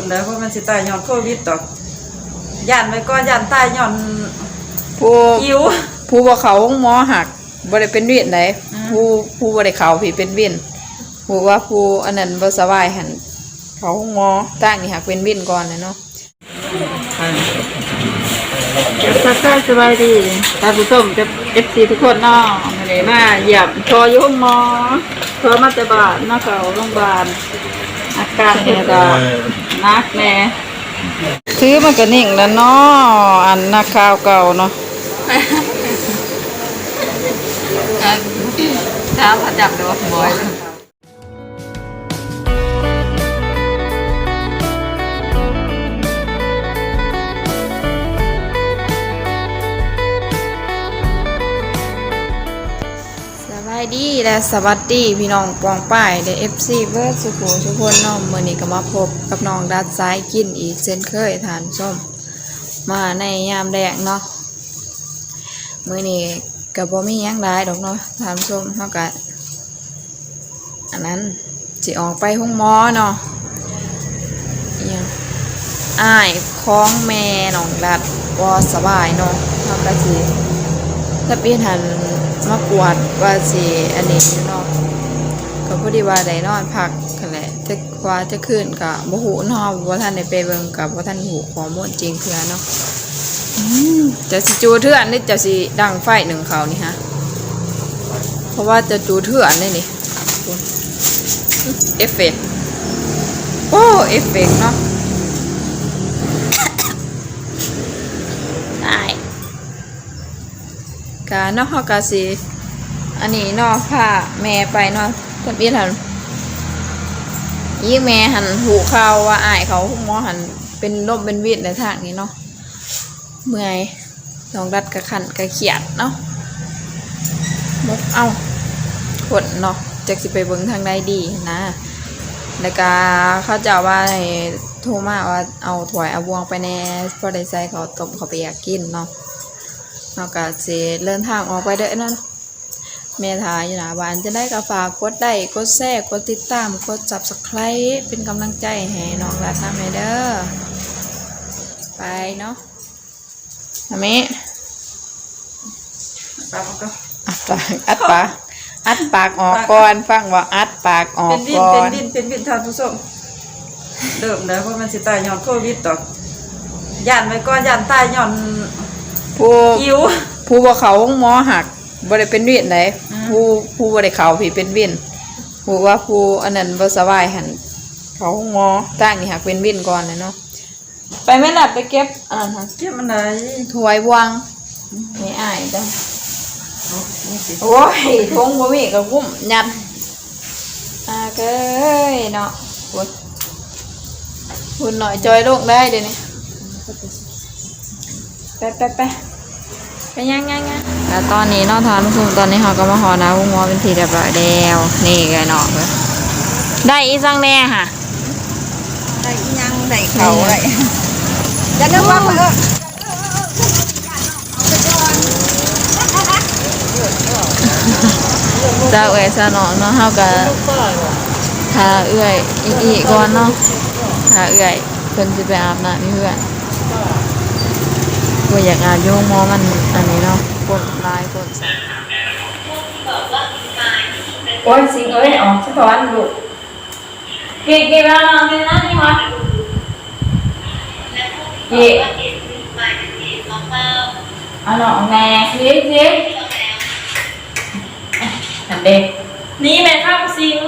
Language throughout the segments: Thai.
มได้เพราะมันสิตายย้อนโควิดดอกย่านไว้ก่อนย่านตายย้อนผู้หิว ผู้บ่เขาห้องหมอหักบ่ได้เป็นเวียนไดอืม ผู้ผู้บ่ได้เขาพี่เป็นเวียนผู้ว่าผู้อันนั้นบ่สบายหันเขาห้องหมอตั้งนี่หักเป็นเวียนก่อนนะเนาะทักทายสบายดีท่านผู้ชมจะเอฟซีทุกคนเนาะมาเลยมาเหยียบโชว์อยุ่ห้องหมอโทรมาแต่บาทเนาะเขาโรงพยาบาลอา การเพิ่นก็นักแน่ถือมันก็นิ่งแล้วเนาะอันนักข่าวเก่าเนาะเช้าพระจับเลยว่าหมอยายดีและสวัสดีพี่น้องปองป้ายเดอ FC เบิร์ดสุขุทุกคนเนาะมื้อนี้ก็มาพบกับน้องดัดซ้ายกินอีกเช่นเคยทานส้มมาในยามแดงเนาะเมื้อนี้ก็บ่มียังหลายดอกเนาะทานส้มเฮาก็อันนั้นสิออกไปห้องหมอเนาะอิหยังอ้ายของแม่น้องดัดบ่สบายเนาะเฮาก็สิถ้าพี่ทัน มากวดว่าสิอันนี้อยู่เนาะก็พอดีว่าได้นอนพักกันแหละจะกว่าจะขึ้นก็บ่ฮู้เนาะว่าท่านได้ไปเบิ่งกับว่าท่านฮู้ข้อมูลจริงเทื่อเนาะอืมจะสิจูเทื่อนนี่จะสิดังไฟหนึ่งเขานี่ฮะเพราะว่าจะจูเทื่อนนี่นี่เอฟเฟกต์โอ้เอฟเฟกต์เนาะได้ กาเนาะเฮากาสิอันนี้เนาะพาแม่ไปเนาะทำอีหันยี่แม่หันหูเข่าว่าอายเขาหมอหันเป็นลมเป็นวีดในทางนี้เนาะเมื่อยน้องรัดกระขันกระเขียดเนาะมกเอาขดเนาะจากสิไปเบิ่งทางใดดีนะแล้วก็เขาจะว่าโทรมาว่าเอาถวยเอาวงไปแน่พอได้ใส่เขาต้มเขาไปอยากกินเนาะ เราก็สิเดินทางออกไปเด้อเนาะเมทาอยู่หนาบ้านจะได้ก็ฝากกดไลค์กดแชร์กดติดตามกด subscribe เป็นกำลังใจให้น้องรัตนาเมเด้อไปเนาะทำไมปากมันก็อัดปากอัดปากอัดปากออกก่อนฟังว่าอัดปากออเป็กนดินก่อเป็นนดินเป็นดินทานผู้ชมเดิมได้เพราะมันสิตายย้อนโควิดดอกย่านไว้ก่อนย่านตายย้อน ผู้หิวผู้บ่เขาห้องหมอหักบ่ได้เป็นเวียนไดอืม ผู้ผู้บ่ได้เขาพี่เป็นเวียนผู้ว่าผู้อันนั้นบ่สบายหันเขาห้องหมอตั้งนี่หักเป็นเวียนก่อนนะเนาะไปแม่นัดไปเก็บอันนั้นหั่นเก็บมันได้ถวยวางไม่อายจ้ะนี่สิโอ้ยทงบ่มีก็กุ้มยัดอาเก้ยเนาะปวดหุ่นหน่อยจอยลงได้เดี๋ยวนี้ไป ไปไปไปยังยังยังแล้วตอนนี้เนาะทานผู้ชมตอนนี้เขาก็มาหอนะวงมอเป็นทีเรียบร้อยแล้วนี่ไงเนาะเว้ยได้อีสังแน่ค่ะได้ยังได้เขาได้จะนึกว่าเพิ่นเจ้าเอ๋ยซะเนาะเนาะเฮาก็หาเอื้อยอีกอีกก่อนเนาะหาเอื้อยเพิ่นสิไปอาบน้ำนี่เพื่อน บ่อยากอาบโยงหมอมันอันนี้เนาะปวดลายปวดใส่โอ้ยสิเอ้ยออกสะท้อนลูกเก่งๆแล้วเนาะนี่นะนี่วะเก่งเอาเนาะแม่สิสิอันเด็กนี่แม่ข้าวซิง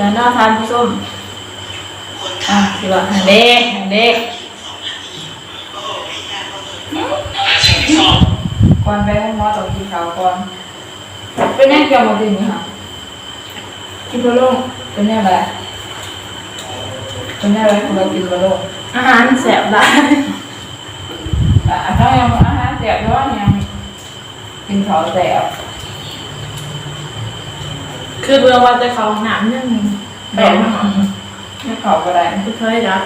การน่าทานผู้ส้มอะสิว่าอันเด็กอันเด็กก่อนไปห้องหมอต้องกินข้าวก่อนเป็นแน่เกี่ยวกับสิ่งนี้ค่ะกินบะโลงเป็นแน่อะไรเป็นแน่อะไรของเรากินบะโลงอาหารแสบหลายอะถ้ายังอาหารแสบเพราะว่ายังกินข้าวแสบ คือเบื่อว่าจะเขาหนามนึ่งแบแบบบไม่ข้าวก็ได้ไม่เคยรับ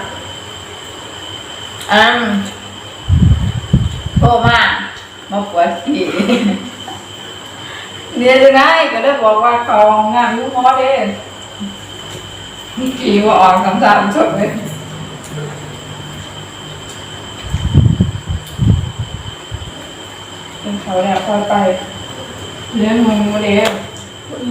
อันโทรมามาปวดขี้เนี่ยจะได้ก็ได้บอกว่าเขางานยุ่งมอเด้กี่ว่าอ่อนคำสั่งจบเลยเป็นเขาแล้วค่อยไปเลี้ยงมึงมาเด้ อ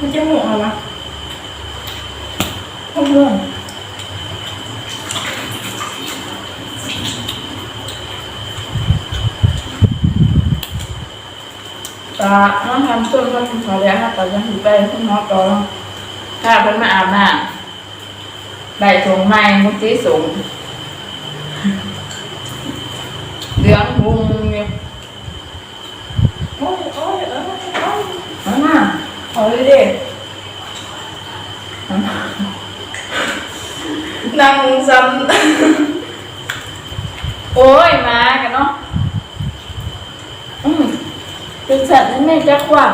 มันจะหมูอะไรวะข้าวม่วงตาน้องทำต้นก็คุณเขาแล้วค่ะแต่ยังถือไปคุณน้องต่อถ้าเพิ่นมาอาบน้ำได้ชงใหม่มุติสูงเดือนหุงเนี่ยโอ้ยโอ้ยเออโอ้ยมาหน้าอาเลยเด็กนั่ง ซ้ำโอ้ยมากันเนาะอืมเป็นสัตว์นั่นแม่จักว่า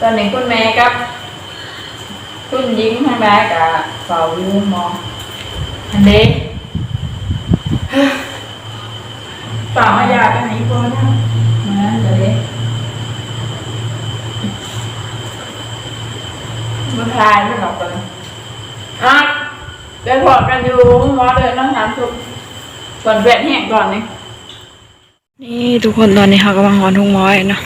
ตอนนี้คุณแม่กับ คุณยิงให้แม่กับเฝ้าอยู่มองอันเด็กเปล่ามายาไปไหนก่อนนะมาเดี๋ยวเด็กมันทายไม่หรอกกันอะเดี๋ยวพอกันอยู่หมอเดินนั่งถามทุกก่อนแวะแห้งก่อนนี่นี่ทุกคนตอนนี้เขากำลังหอนทุ่งม้อยเนาะ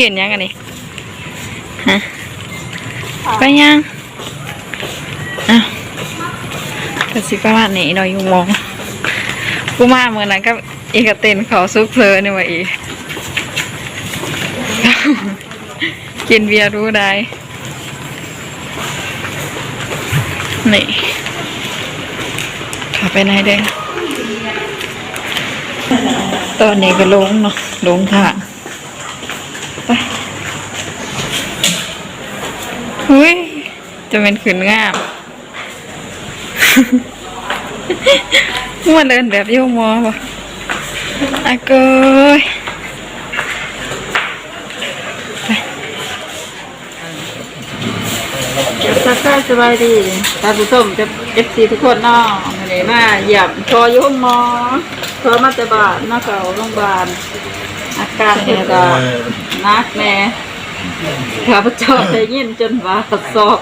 ยืนยังกันนี่ ฮะไปยังอะกระสิประมาณนี้หน่อยยุงมองกูมาเมื่อนั้นก็อีกระเต็นเขาซุกเพลอนี่ว่าอีกินเบียร์รู้ได้ นี่ขับไปไหนเด้งตอนนี้ก็ลงเนาะลงทางไปเฮ้ย จะเป็นขืนงามมันเดินแบบโยมอป่ะอะเกยสักการสบายดีท่านผู้ชมจะเอฟซีทุกคนเนาะมาเลยมาเหยียบชอยุ่งหมอชอมาแตบาดเนาะเขาโรงพยาบาลอาการเพิ่นก็นักแน่ข้าพเจ้าได้ยินจนว่าสอบ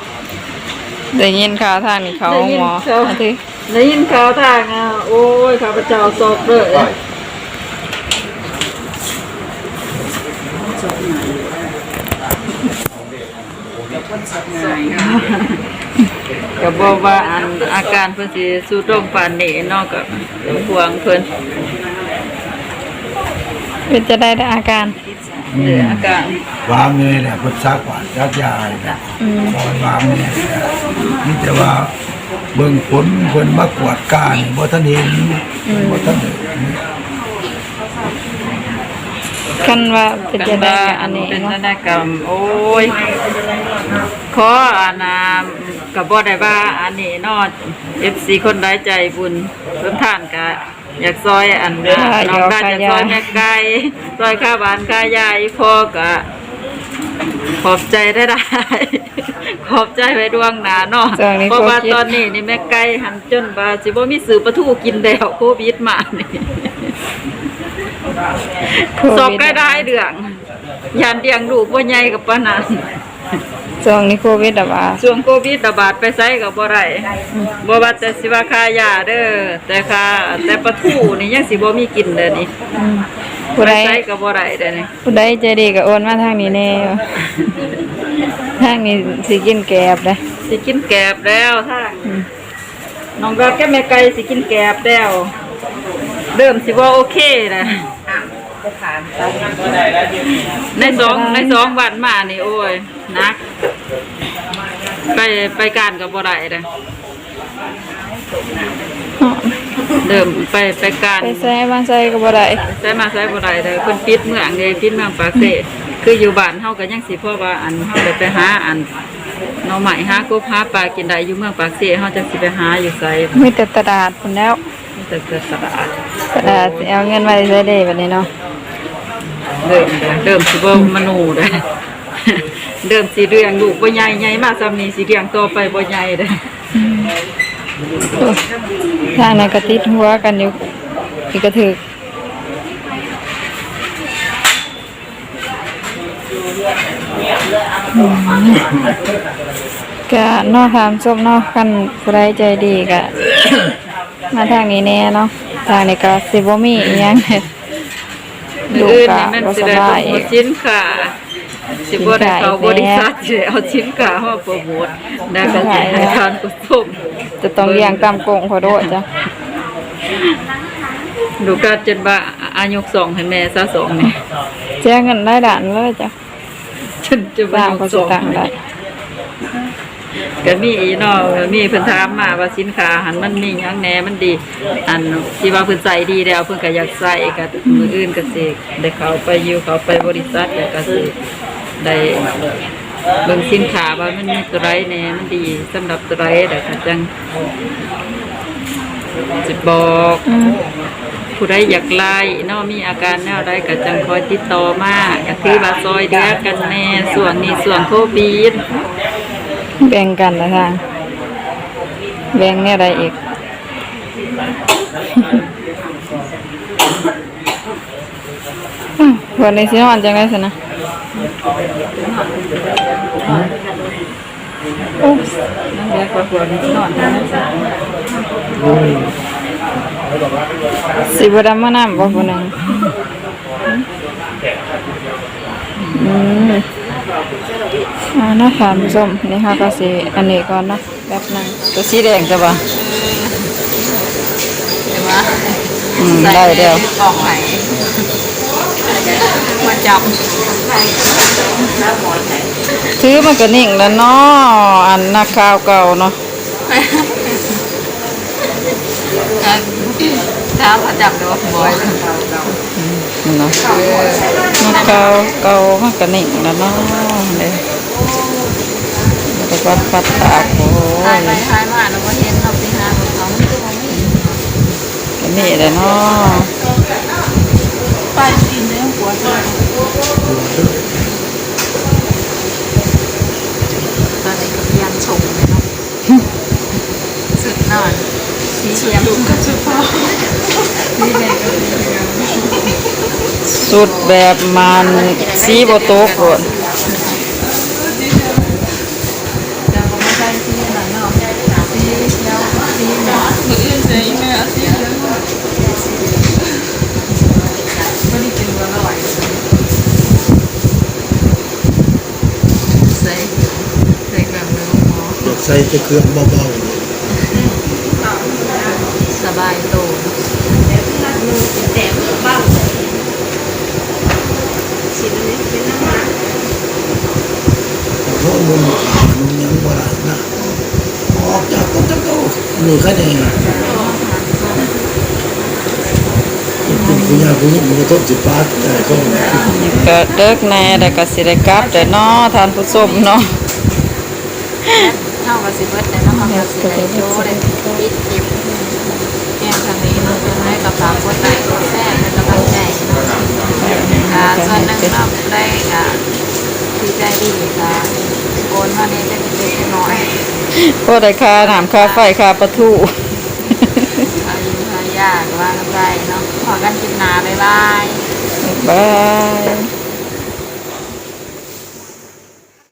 ได้ยินข่าวทางนี้เขาได้ยินหมอเขาอาทิได้ยินข่าวทางอะโอ้ยข้าพเจ้าสอบเลยก็บอกว่าอันอาการเพิ่นสิสู้ตรงปานนี้เนาะก็ห่วงเพิ่นเป็นจะได้ได้อาการ เรื่องอาการวางเลยแหละพุทธักว่ายักยายนะปล่อยวางเนี่ยนี่แต่ว่าเบิ่งผลเพิ่นมากวดการบ่ทันเห็นบ่ทันเห็นกันว่าเป็นจะได้กับอันนี้เป็นเนาะนได้กรรมโอ้ยขออานากับบ่ได้ว่าอันนี้เนอ FC คนใดใจบุญต้นท่านก็ อยากซอยอันน้องได้จะซอยแม่ไก่ซอยข้าวบานข้ายายพ่อก็ขอบใจได้ได้ ขอบใจไว้ดวงหนาเนาะเพราะว่าตอนนี้นี่แม่ไก่หันจนว่าสิบ่มีซื้อปลาทูกินแล้วโควิดมานี่โควิดสอบก็ได้เดืองยันเดียงดูบ่ใหญ่กับปานนั้น ช่วงนี้โควิดอะว่าช่วงโควิดระบาดไปไสก็บ่ได้บ่ว่าแต่สิว่าค่ายาเด้อแต่ค่าแต่ปลาทูนี่ยังสิบ่มีกินเด้อนี่ผู้ไปใดไสก็บ่ได้เด้อนี่ผู้ใดใจดีก็โอนมาทางนี้แน่วะทางนี้สิกินแกบเลยสิกินแกบแล้วทางน้องรักแกแม่ไก่สิกินแกบแล้วเดิมสิว่าโอเคนะในสองในสองวันมานี่โอ้ยหนัก ไปไปการกับบ่ได้เลยเดิมไปไปการไปใส่บ้านใส่ก็บ่ได้ใช้มาใช้บ่ได้เลยเพิ่นปิดเมืองเลยปิดเมืองปากเสคืออยู่บ้านเฮาก็ยังสิเพราะว่าอันเฮาได้ไปหาอันหน่อไม้หากบหาปลากินได้อยู่เมืองปากเสเฮาจังสิไปหาอยู่ไสมีแต่ตลาดพุ่นแล้วแต่แต่ตลาดตลาดสิเอาเงินมาใส่ได้บัดนี้เนาะเดิมเด้อเดิมสิบ่มโนเด้อ เดิมสิเรียงลูกบ่ใหญ่ใหญ่มาซ้ำนี้สิเรียงต่อไปบ่ใหญ่เด้อทางนั้นก็ติดหัวกันอยู่อีกกระถึกก็นอกทามชมเนอกกันผู้ใดใจดีก็มาทางนี้แน่เนาะทางนี้ก็สิบ่มีอีหยังลูกอื่นก็นี่มันบ่สิสได้บาโปรยโมทสินค้า สิบ่ได้เข้าบริษัทสิเอาสินค้ามาโปรโมทได้ก็สิให้ทานผู้ชมจะต้องเลี้ยงตามกงขอโทษจ้ะดูการจนว่าอายุสองให้แม่ซะสองนี่แจ้งเงินได้ด่านเลยจ้ะจนจะสร้างยุก็สจะองต่างได้ก็มีอีเนาะมีเพิ่นถามมาว่าสินค้าหันมันมีหยังแหน่มันดี อันที่ว่าเพิ่นใส่ดีแล้วเพิ่นก็อยากใส่ก็มืออื่นก็สิได้เข้าไปอยู่เข้าไปบริษัทแล้วก็สิ ได้เบิ่งสินค้าว่ามันมีตัวไรแหน่มันดีสำหรับตัวไรแล้วก็จังสิบอกอืมผู้ใดอยากไล่เนาะมีอาการแนวใดก็จังคอยติดต่อมาก็คือว่าซอยเดือกันแน่ส่วนนี้ส่วนโควิดแบ่งกันนะทางแบ่งเนี่ยอะไรอีกอ้าววันนี้สินอนจังไดสินะ โอ้นั่นเดี๋ยวกว่าๆนี่นอนนะสิบดำมาน้ำบ่ผู้หนึ่งอืมอ่านะคะผู้ชมนี่ค่ะก็สิอันนี้ก่อนเนาะแบบหนึงตัวสีแดงจ้ะบ่ใช่ไหม อืมได้เดียว กล่องไหนมาจับถือมันก็นิ่งแล้วเนาะอันนักข่าวเก่าเนาะเท้ามาจับดูบอยเนาะนักข่าวเก่ามันก็นิ่งแล้วเนาะเด้แล้วก็ปัดปัดตากโอ้ทายยไปทายมาแล้วก็เห็นเขาไปหาเขาไม่ตัวไม่ ก็ นี่แหละเนาะไปกินเนื้อหัวตัวตอนนี้ก็ยังชมเลยเนาะสุดนอนสีเขียวกับชุดฟ้านี่เลยสุดแบบมันสีบ่ตกโลด จะก็ไม่ใช่สีไหนเนาะสีเขียวสีเนาะมืออื่นสีแม่สีเหลืองไม่ได้กินอร่อยใส่ใส่แบบเนื้อหมู อยาก ใส่จะเครื่องเบาสบายโตๆเพราะมันมันยังบ่ได้นะออกจากก็จะเก่านี่คะแนนเป็นผู้ใหญ่ผู้หญิงมันก็ต้องสิปาดแต่ก็ก็เลิกแน่แต่ก็สิได้กลับแต่เนาะท่านผู้ชมเนาะ เท่ากับสิบเบิดแต่น้องเขาสิได้โจ้ได้ปิดคลิปแก้ทางนี้เราจะให้กับฝากคนไลค์กดแชร์เป็นกำลังใจนะอ่าส่วนหนึ่งเราได้อ่าดีใจดีค่ะโอนมาเนี่ยจะเล็กๆน้อยพอได้ค่าน้ำค่าไฟค่าประตูอายุทยากว่ากันไปเนาะพอกันกินนาบ๊ายบายบาย